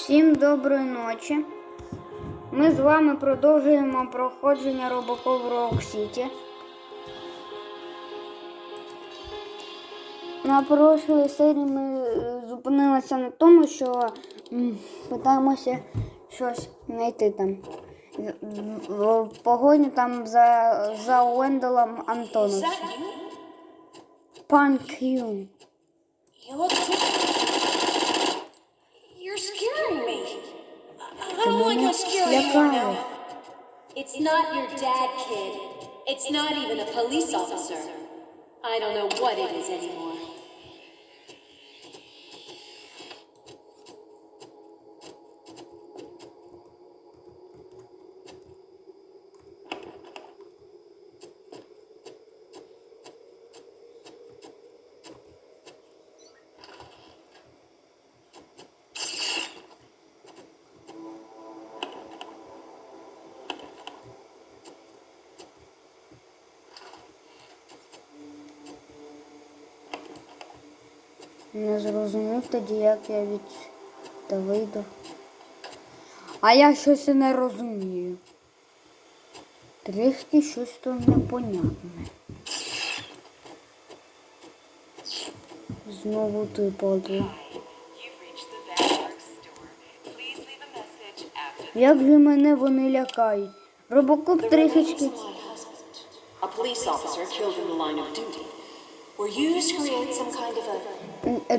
Всім доброї ночі. Ми з вами продовжуємо проходження Робоков Rock City. На прошлій серії ми е, зупинилися на тому, що питаємося щось знайти там. В, в- в погоні там за, за Уенделом Is Антоновичем. Панк. Don't like how scary you are now. It's not your dad, kid. It's not even a police officer. I don't know what it is anymore. Не зрозумів тоді, як я від та вийду. А я щось і не розумію. Трішки щось то непонятне. Знову ти падла. Як же мене вони лякають. Робокоп трішечки. A police officer killed in the line of duty,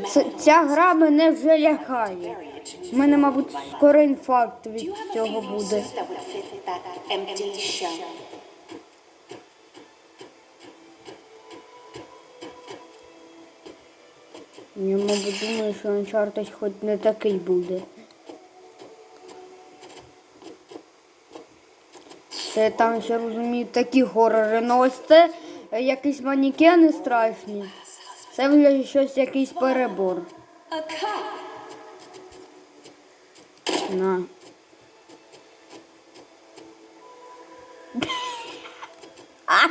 Це, ця гра мене вже лякає. У мене, мабуть, скоро інфаркт від цього буде. Я, мабуть, думаю, що Uncharted хоч не такий буде. Це там ще розумію такі горори. Ну ось це е, якісь манікени страшні. Це вже щось якийсь перебор. На. А!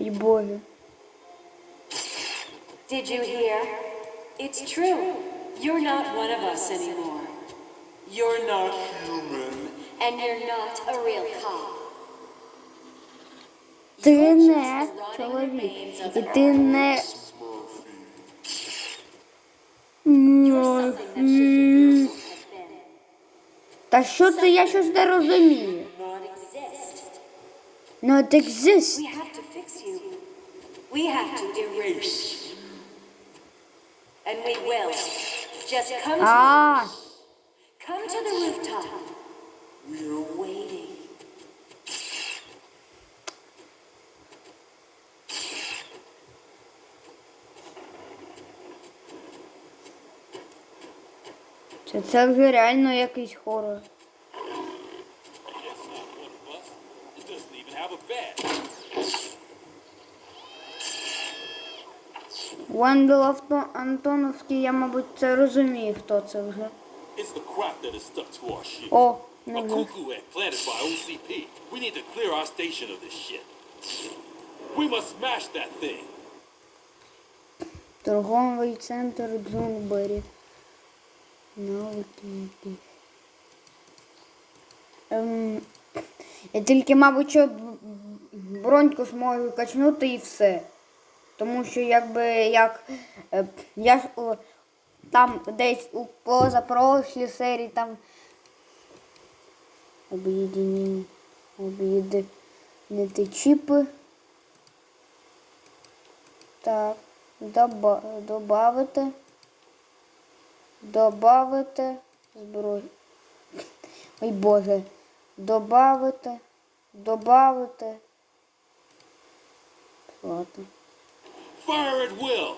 Ой, Боже. Did you hear? It's true. You're not one of us anymore. You're not human. And you're not a real cop. Ти не чоловік. І ти не. Та що це я щось не розумію? Not exist. We have to fix you. We have to erase. And we will. Just come to А, come to the rooftop. We're waiting. Це, це вже реально якийсь хорор. Авто Антоновський, я, мабуть, це розумію, хто це вже. О, не thing. Торговий центр Джунбері. Новий Ем, я тільки, мабуть, що броньку зможу качнути і все. Тому що якби як е, я ж о, там десь у позапрошлій серії там об'єднані об'єднати чіпи. Так, доба, добавити. Добавити зброю. Ой Боже. Добавити. Добавити. Ладно. Fire at will.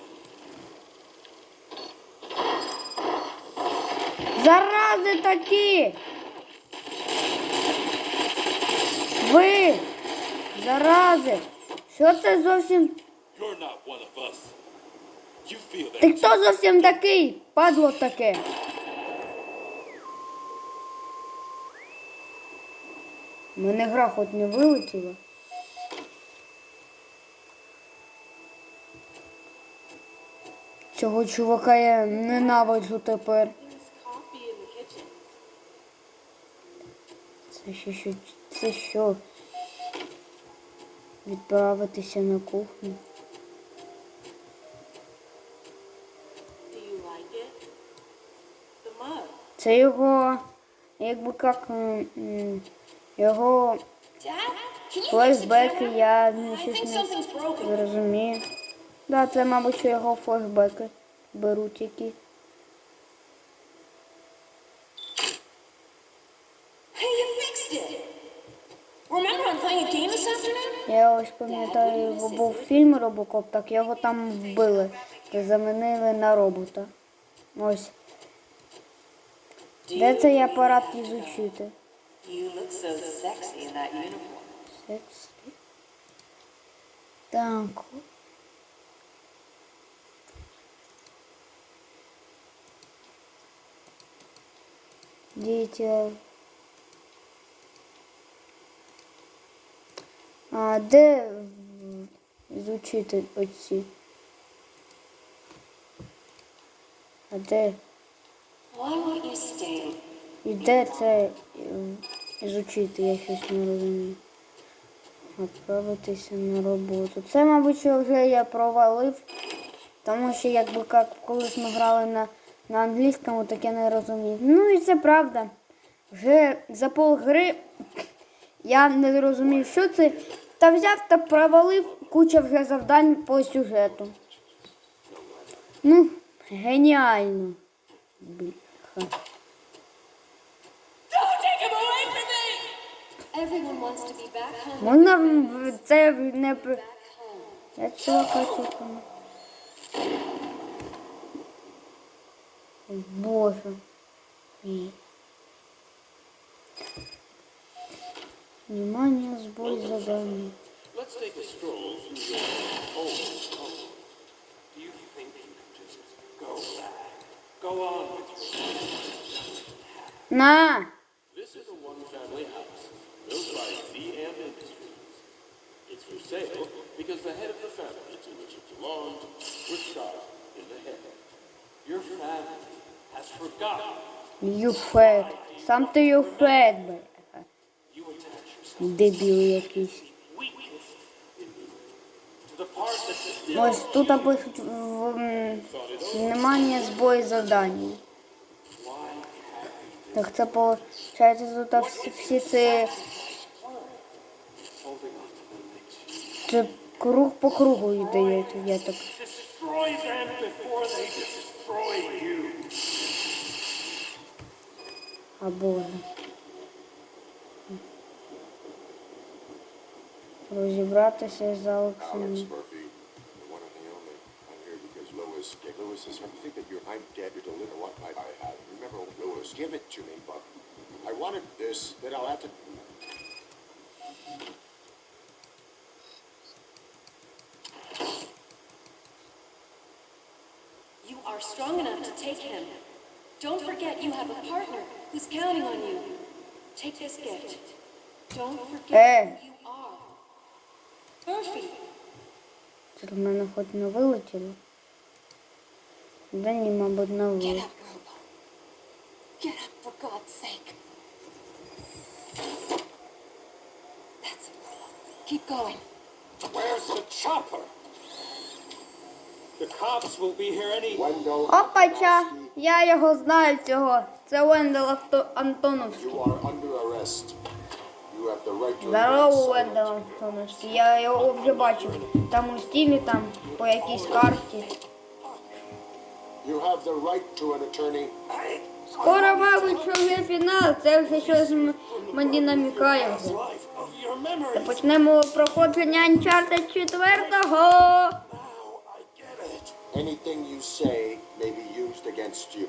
Зарази такі! Ви! Зарази! Що це зовсім? You're not one of us. Ти хто зовсім такий? Падло таке. Мене гра хоч не вилетіла. Цього чувака я ненавиджу тепер. Це ще що? Це що? Відправитися на кухню. Do you like it? The mug. Це його, якби як, його флешбеки, я щось не зрозумію. Да, це, мабуть, що його флешбеки беруть які. Я ось пам'ятаю, був фільм Робокоп, так його там вбили та замінили на робота. Ось. Де цей апарат ізучити? Секс. Так. Дітя. А де ізучити оці? А де? І де це ізучити, я щось не розумію. Відправитися на роботу. Це, мабуть, вже я провалив. Тому що якби як колись ми грали на, на англійському, так я не розумів. Ну і це правда. Вже за пол гри я не зрозумів, що це. Та взяв та провалив куча вже завдань по сюжету. Ну, геніально. Don't take him away from me! Everyone wants to be back home. Можна в- це не п- Back home. Я цього хочу. Боже. Мій. Внимание, сбой задания. Let's take a stroll through your old home. Do you think you can just go back? Go on На! You. Сам ти attach yourself Дебіл якийсь. Ось тут пишуть в, внимание, збой задання. Так це виходить, тут всі, ці це круг по кругу йде, я, так. А Боже. Розібратися з Алексом. Lewis, Lewis is, you think that you're, I'm dead to deliver what I, I have. Remember, Lewis, give it to me, but I wanted this, then I'll have to, You are strong enough to take him. Don't forget you have a partner who's counting on you. Take this gift. Don't forget Eh. who you are. Murphy, Це в мене хоч не вилетіло. Да не get вилетіло. up, Robo. Get up, for God's sake. That's it. Keep going. Where's the chopper? The cops will be here any. Wendell. Опача! Я його знаю цього. Це Вендел Антоновський. You are under arrest. You have the right to Здорово, Вендел. Антоновський. Я його вже бачив. Там у стілі, там по якійсь карті. You have the right to an attorney. Скоро, мабуть, що вже фінал. Це вже щось мені намікає. Почнемо проходження Uncharted 4. Now I get it. Anything you say may be used against you.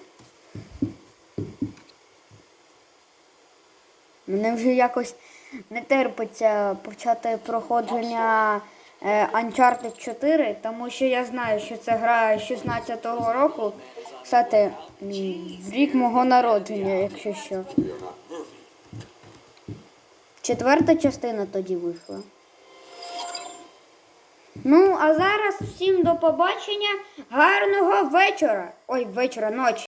Мене вже якось не терпиться почати проходження Uncharted 4, тому що я знаю, що це гра 16-го року. Кстати, в рік мого народження, якщо що. Четверта частина тоді вийшла. Ну, а зараз всім до побачення. Гарного вечора. Ой, вечора, ночі.